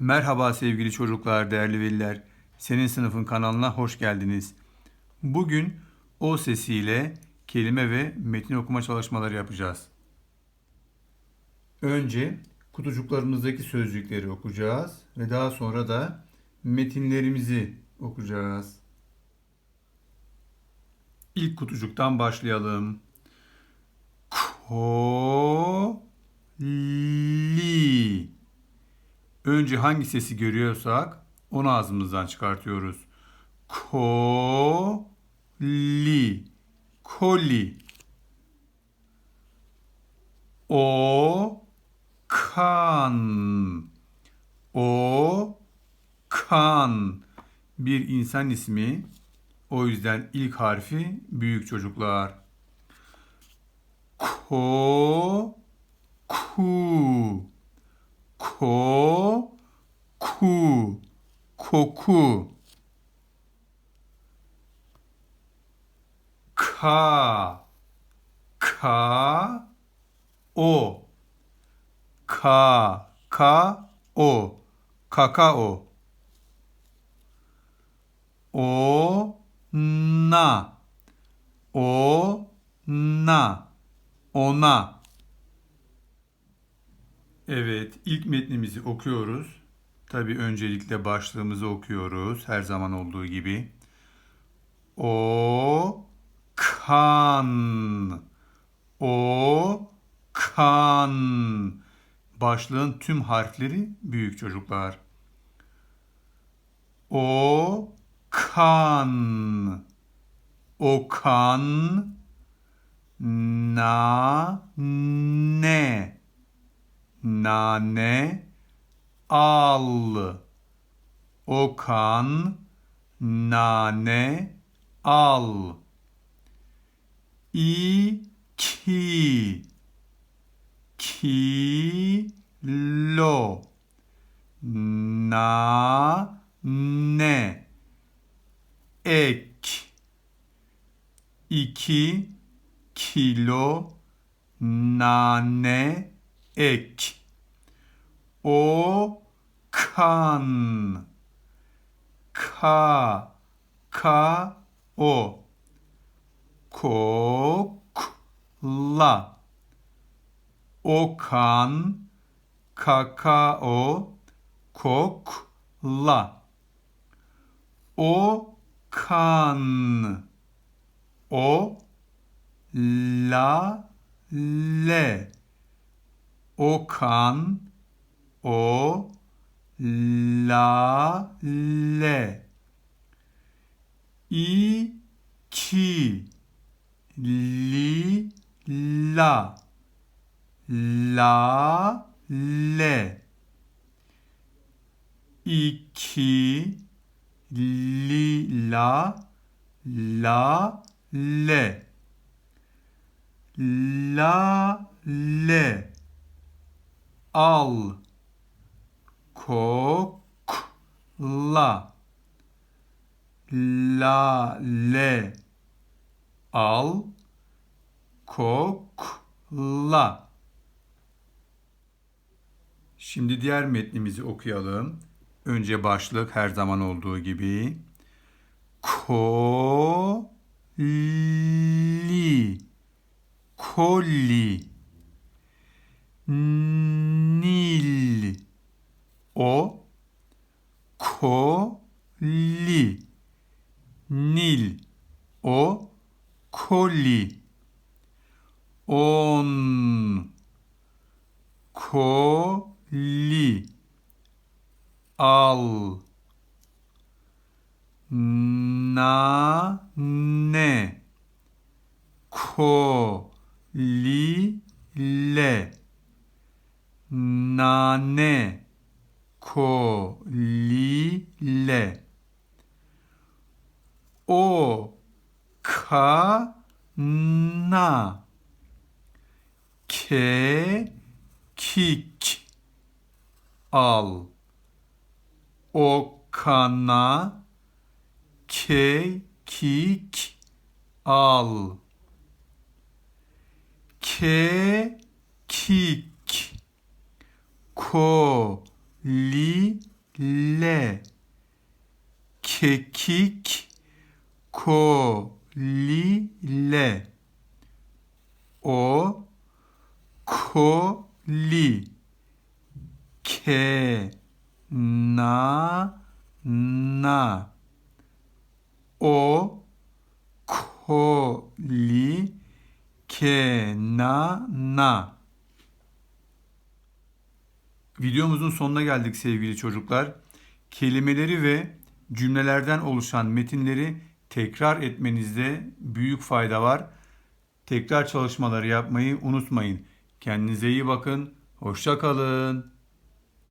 Merhaba sevgili çocuklar, değerli veliler. Senin sınıfın kanalına hoş geldiniz. Bugün O sesiyle kelime ve metin okuma çalışmaları yapacağız. Önce kutucuklarımızdaki sözcükleri okuyacağız ve daha sonra da metinlerimizi okuyacağız. İlk kutucuktan başlayalım. Koli. Önce hangi sesi görüyorsak onu ağzımızdan çıkartıyoruz. Koli. Koli. O kan. O kan. Bir insan ismi. O yüzden ilk harfi büyük çocuklar. Ko ku ko ku koku ka ka o ka ka o kakao o na o na ona Evet, ilk metnimizi okuyoruz. Tabii öncelikle başlığımızı okuyoruz her zaman olduğu gibi. O kan. O kan. Başlığın tüm harfleri büyük çocuklar. O kan. O kan. Na ne nane al. Okan nane al. İki. Kilo. Nane. Ek. İki. Kilo. Nane. Ek o kan. Ka ka o. Kokla. Okan kakao kokla. O kan o la le. Okan o la le. İki li la. La le. İki li la la le. La le. Al kokla. La le al. Kokla. Şimdi diğer metnimizi okuyalım. Önce başlık her zaman olduğu gibi. Koli Koli Nil O Koli Nil O Koli. On. Koli. Al. Nane. Koli le. Nane. Kolile o kana kekik. Al. O kana. Kekik. Al. Kekik. Ko li le kekik. Ko li le o ko li ke na na o koli kenana. Videomuzun sonuna geldik sevgili çocuklar. Kelimeleri ve cümlelerden oluşan metinleri tekrar etmenizde büyük fayda var. Tekrar çalışmaları yapmayı unutmayın. Kendinize iyi bakın. Hoşça kalın.